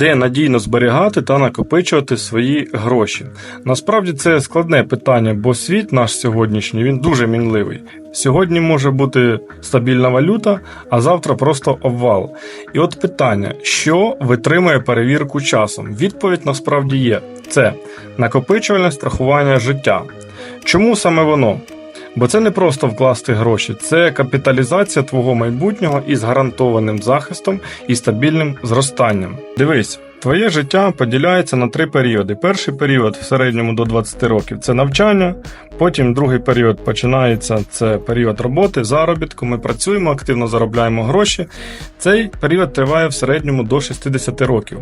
де надійно зберігати та накопичувати свої гроші. Насправді це складне питання, бо світ наш сьогоднішній він дуже мінливий. Сьогодні може бути стабільна валюта, а завтра просто обвал. І от питання: що витримує перевірку часом? Відповідь насправді є: це накопичувальне страхування життя. Чому саме воно? Бо це не просто вкласти гроші, це капіталізація твого майбутнього із гарантованим захистом і стабільним зростанням. Дивись, твоє життя поділяється на три періоди. Перший період в середньому до 20 років це навчання. Потім другий період починається це період роботи, заробітку. Ми працюємо, активно заробляємо гроші. Цей період триває в середньому до 60 років.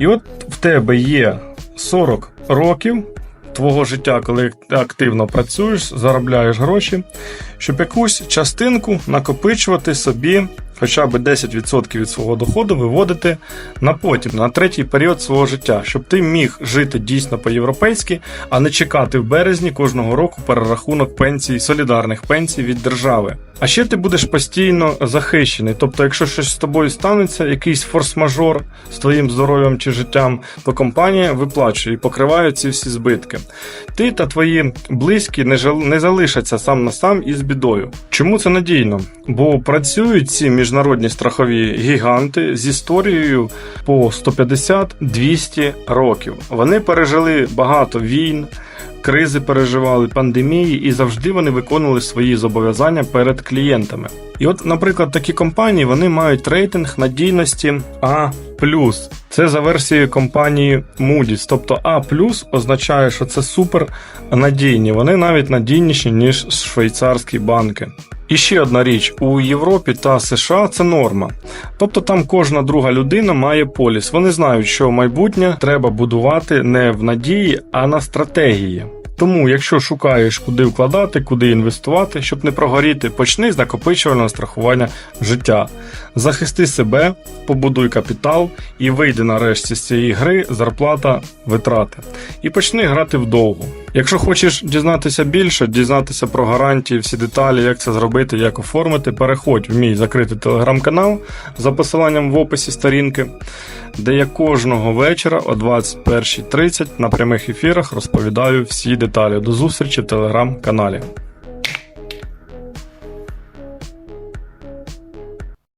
І от в тебе є 40 років твого життя, коли ти активно працюєш, заробляєш гроші, щоб якусь частинку накопичувати собі. Хоча б 10% від свого доходу виводити на потім, на третій період свого життя, щоб ти міг жити дійсно по-європейськи, а не чекати в березні кожного року перерахунок пенсій, солідарних пенсій від держави. А ще ти будеш постійно захищений. Тобто, якщо щось з тобою станеться, якийсь форс-мажор з твоїм здоров'ям чи життям, то компанія виплачує і покриває ці всі збитки. Ти та твої близькі не, не залишаться сам на сам із бідою. Чому це надійно? Бо працюють ці міжнародні страхові гіганти з історією по 150-200 років. Вони пережили багато війн. Кризи переживали пандемії і завжди вони виконували свої зобов'язання перед клієнтами. І от, наприклад, такі компанії вони мають рейтинг надійності А. Це за версією компанії Moody's. Тобто А означає, що це супер надійні. Вони навіть надійніші, ніж швейцарські банки. І ще одна річ: у Європі та США це норма. Тобто там кожна друга людина має поліс. Вони знають, що майбутнє треба будувати не в надії, а на стратегії. Тому, якщо шукаєш, куди вкладати, куди інвестувати, щоб не прогоріти, почни з накопичувального страхування життя. Захисти себе, побудуй капітал і вийди нарешті з цієї гри зарплата, витрати. І почни грати вдовгу. Якщо хочеш дізнатися більше, дізнатися про гарантії, всі деталі, як це зробити, як оформити, переходь в мій закритий телеграм-канал за посиланням в описі сторінки, де я кожного вечора о 21.30 на прямих ефірах розповідаю всі деталі. До зустрічі в телеграм-каналі.